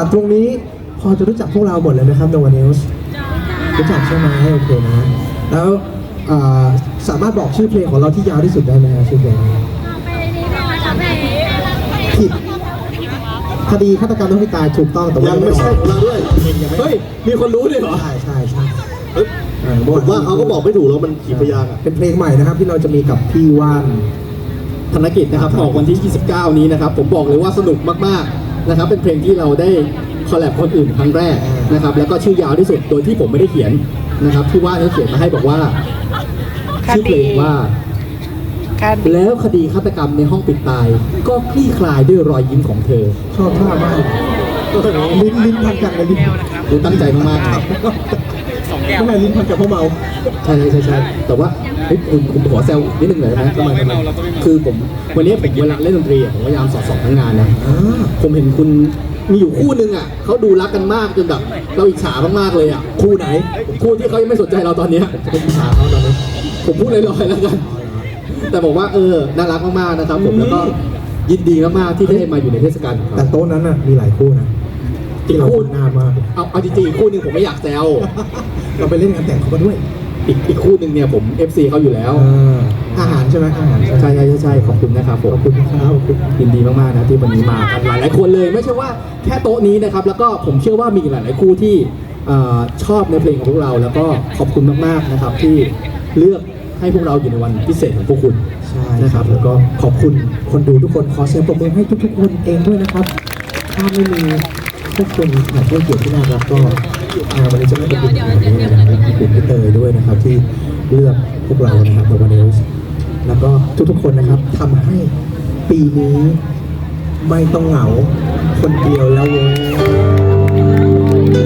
าตรงนี้พอจะรู้จักพวกเราหมดเลยไหมครับโนวานิวส์รู้จักใช่ไหมโอเคนะ แล้วอ่าสามารถบอกชื่อเพลงของเราที่ยาวที่สุดได้ไหมครับชื่อเพลงผิดคดีฆาตกรรมน้องพี่ตายถูกต้องแต่ว่ายังไม่ใช่ของเราด้วยเฮ้ยมีคนรู้ด้วยเหรอใช่ใช่ใช่เฮ้ยอ่ผมว่าเขาก็บอกไม่ถูกแล้วมันกี่พยางค์อะเป็นเพลงใหม่นะครับ ที่เราจะมีกับพี่ว่านธนกิจนะครับออกวันที่ 29 นี้นะครับ ผมบอกเลยว่าสนุกมากๆ นะครับเป็นเพลงที่เราได้คอลแลบคนอื่นครั้งแรกนะครับ แล้วก็ชื่อยาวที่สุดโดยที่ผมไม่ได้เขียนนะครับพี่ว่าเขาเขียนมาให้บอกว่าชื่อเพลงว่าคดีแล้วคดีฆาตกรรมในห้องปิดตาย ก็คลี่คลายด้วยรอยยิ้มของเธอ ชอบท่ามากลิ้นลิ้นพันกันกับลิ้นดูตั้งใจมากๆครับเมื่อไหร่ลิ้นพันกับพ่อเมา ใช่ใช่ใช่ใช่แต่ว่า เฮ้ยคุณคุณขอแซวนิดนึงหน่อยได้ไหมทำไมทำไมคือผมวันนี้ผมเวลาเล่นดนตรีอะผมพยายามสอดส่องทั้งงานนะอ่าผมเห็นคุณมีอยู่คู่หนึ่งอะเขาดูรักกันมากจนแบบเราอิจฉามากๆเลยอะคู่ไหน คู่ที่เขายังไม่สนใจเราตอนเนี้ยเป็นภาษาเขาตอนนี้ผมพูดลอยๆแล้วกัน แต่บอกว่าเออน่ารักมากๆนะครับ ผมแล้วก็ยินดีมากๆที่ได้มาอยู่ในเทศกาลของแต่เขาโต๊ะนั้นน่ะมีหลายคู่นะที่เราคุ้นหน้ามากเอาเอาจริงๆอีกคู่หนึ่งผมไม่อยากแซว เราไปเล่นงานแต่งเขามาด้วย อีกอีกคู่หนึ่งเนี่ยผม FC เขาอยู่แล้ว อาหารใช่ไหมอาหารใช่ใช่ใช่ใช่ขอบคุณนะครับผมขอบคุณครับขอบคุณยินดีมากๆนะที่วันนี้มากันหลายๆคนเลยไม่ใช่ว่าแค่โต๊ะนี้นะครับ แล้วก็ผมเชื่อว่ามีอีกหลายๆคู่ที่เอ่อชอบในเพลงของพวกเรา แล้วก็ขอบคุณมากๆนะครับที่เลือกให้พวกเราอยู่ในวันพิเศษของพวกคุณใช่นะครับ แล้วก็ขอบคุณคนดูทุกคนขอเสียงปรบมือให้ทุกๆคนเองด้วยนะครับ ถ้าไม่มีพวกคุณแขกผู้เกียรติที่น่ารักก็ งาวันนี้จะไม่เป็นแบบนี้นะครับขอบคุณพี่เตยด้วยนะครับที่เลือกพวกเรานะครับในวันนี้แล้วก็ทุกๆคนนะครับทำให้ปีนี้ไม่ต้องเหงาคนเดียวแล้วเว้ย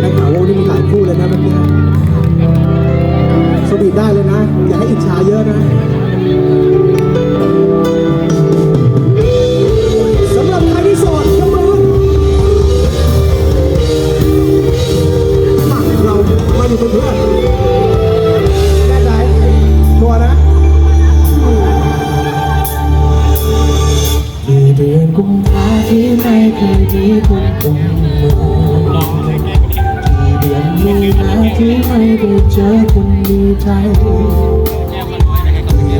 ไม่เหงาวงนี่มีหลายคู่เลยนะ เดือนกุมภาที่ไม่เคยมีคุณตรงมือที่เดือนมีนาที่ไม่ได้เจอคนดีใจที่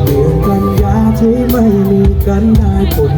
เดือนกันยาที่ไม่มีกันได้คน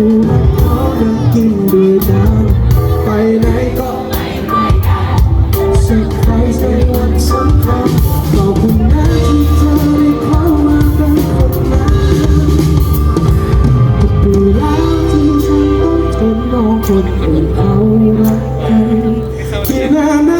แต่คู่รักเขานั่งกินด้วยกันไปไหนก็เซอร์ไพรส์ในวันสำคัญขอบคุณนะที่เธอได้เข้ามาเป็นคนนั้นดูแล้วที่ฉันต้องทนมองคนอื่นเขารักกันที่หน้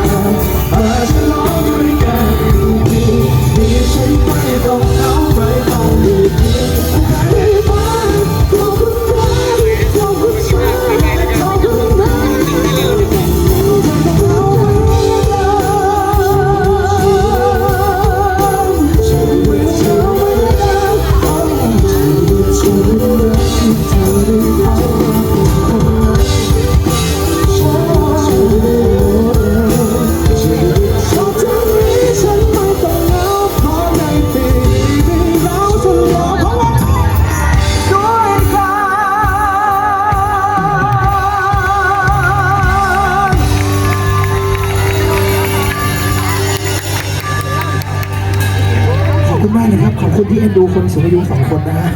ที่เอ็นดูคนสูงอายุสองคนนะฮะ